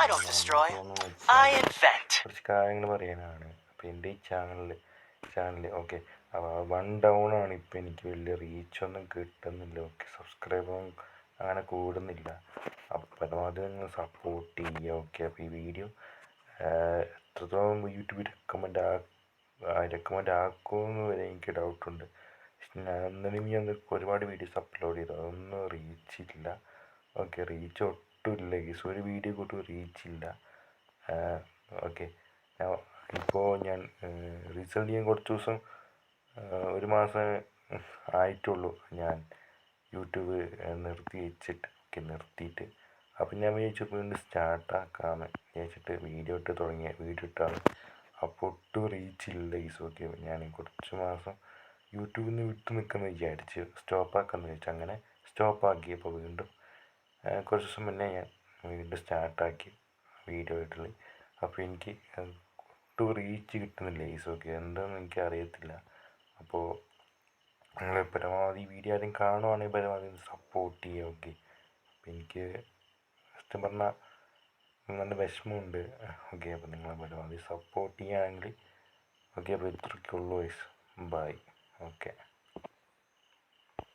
I don't destroy. I invent. കുറച്ച് കാര്യങ്ങൾ പറയാനാണ്. അപ്പോൾ എന്റെ ഈ ചാനലിൽ ചാനൽ ഓക്കെ. വൺ ഡൗൺ ആണ് ഇപ്പോൾ എനിക്ക് വലിയ റീച്ചൊന്നും കിട്ടുന്നില്ല. ഓക്കെ സബ്സ്ക്രൈബറും അങ്ങനെ കൂടുന്നില്ല. അപ്പൊ പരമാവധി നിങ്ങൾ സപ്പോർട്ട് ചെയ്യുക ഓക്കെ. അപ്പോൾ ഈ വീഡിയോ എത്രത്തോളം യൂട്യൂബ് റെക്കമെൻഡ് ആ റെക്കമെൻഡ് ആക്കുമെന്ന് വരെ എനിക്ക് ഡൗട്ടുണ്ട് ഞാൻ അന്നേരം ഞാൻ ഒരുപാട് വീഡിയോസ് അപ്ലോഡ് ചെയ്തു. അതൊന്നും റീച്ചില്ല ഓക്കെ റീച്ച് ഒട്ടും ഇല്ല. ഈസ് ഒരു വീഡിയോ കൂട്ടും റീച്ചില്ല ഓക്കെ ഇപ്പോൾ ഞാൻ റീസെന്റ് ഞാൻ കുറച്ച് ദിവസം ഒരു മാസം ആയിട്ടുള്ളൂ ഞാൻ യൂട്യൂബ് നിർത്തി വെച്ചിട്ട് ഓക്കെ നിർത്തിയിട്ട്. അപ്പം ഞാൻ വിചാരിച്ചു വീണ്ടും സ്റ്റാർട്ടാക്കാമെന്ന് വിചാരിച്ചിട്ട് വീഡിയോ ഇട്ട് തുടങ്ങിയ വീഡിയോ ഇട്ടാണ്. അപ്പോൾ ഒട്ടും റീച്ചില്ല ഈസ് ഓക്കെ ഞാൻ കുറച്ച് മാസം യൂട്യൂബിൽ നിന്ന് വിട്ടു നിൽക്കുമെന്ന് വിചാരിച്ച് സ്റ്റോപ്പാക്കാമെന്ന് വിചാരിച്ചു അങ്ങനെ സ്റ്റോപ്പാക്കിയപ്പോൾ വീണ്ടും കുറച്ച് ദിവസം മുന്നേ ഞാൻ വീണ്ടും സ്റ്റാർട്ടാക്കി വീഡിയോ ഇടൽ അപ്പോൾ എനിക്ക് ഒട്ടും റീച്ച് കിട്ടുന്നില്ല ഈ സോക്ക് എന്താണെന്ന് എനിക്ക് അറിയത്തില്ല. അപ്പോൾ നിങ്ങൾ പരമാവധി വീഡിയോ ആരും കാണുവാണെങ്കിൽ പരമാവധി സപ്പോർട്ട് ചെയ്യുക ഓക്കെ അപ്പോൾ എനിക്ക് സത്യം പറഞ്ഞാൽ നല്ല വിഷമമുണ്ട് ഓക്കെ അപ്പോൾ നിങ്ങൾ പരമാവധി സപ്പോർട്ട് ചെയ്യുകയാണെങ്കിൽ ഓക്കെ അപ്പോൾ ഇത്രയ്ക്കുള്ളൂ വയസ്സ് ബൈ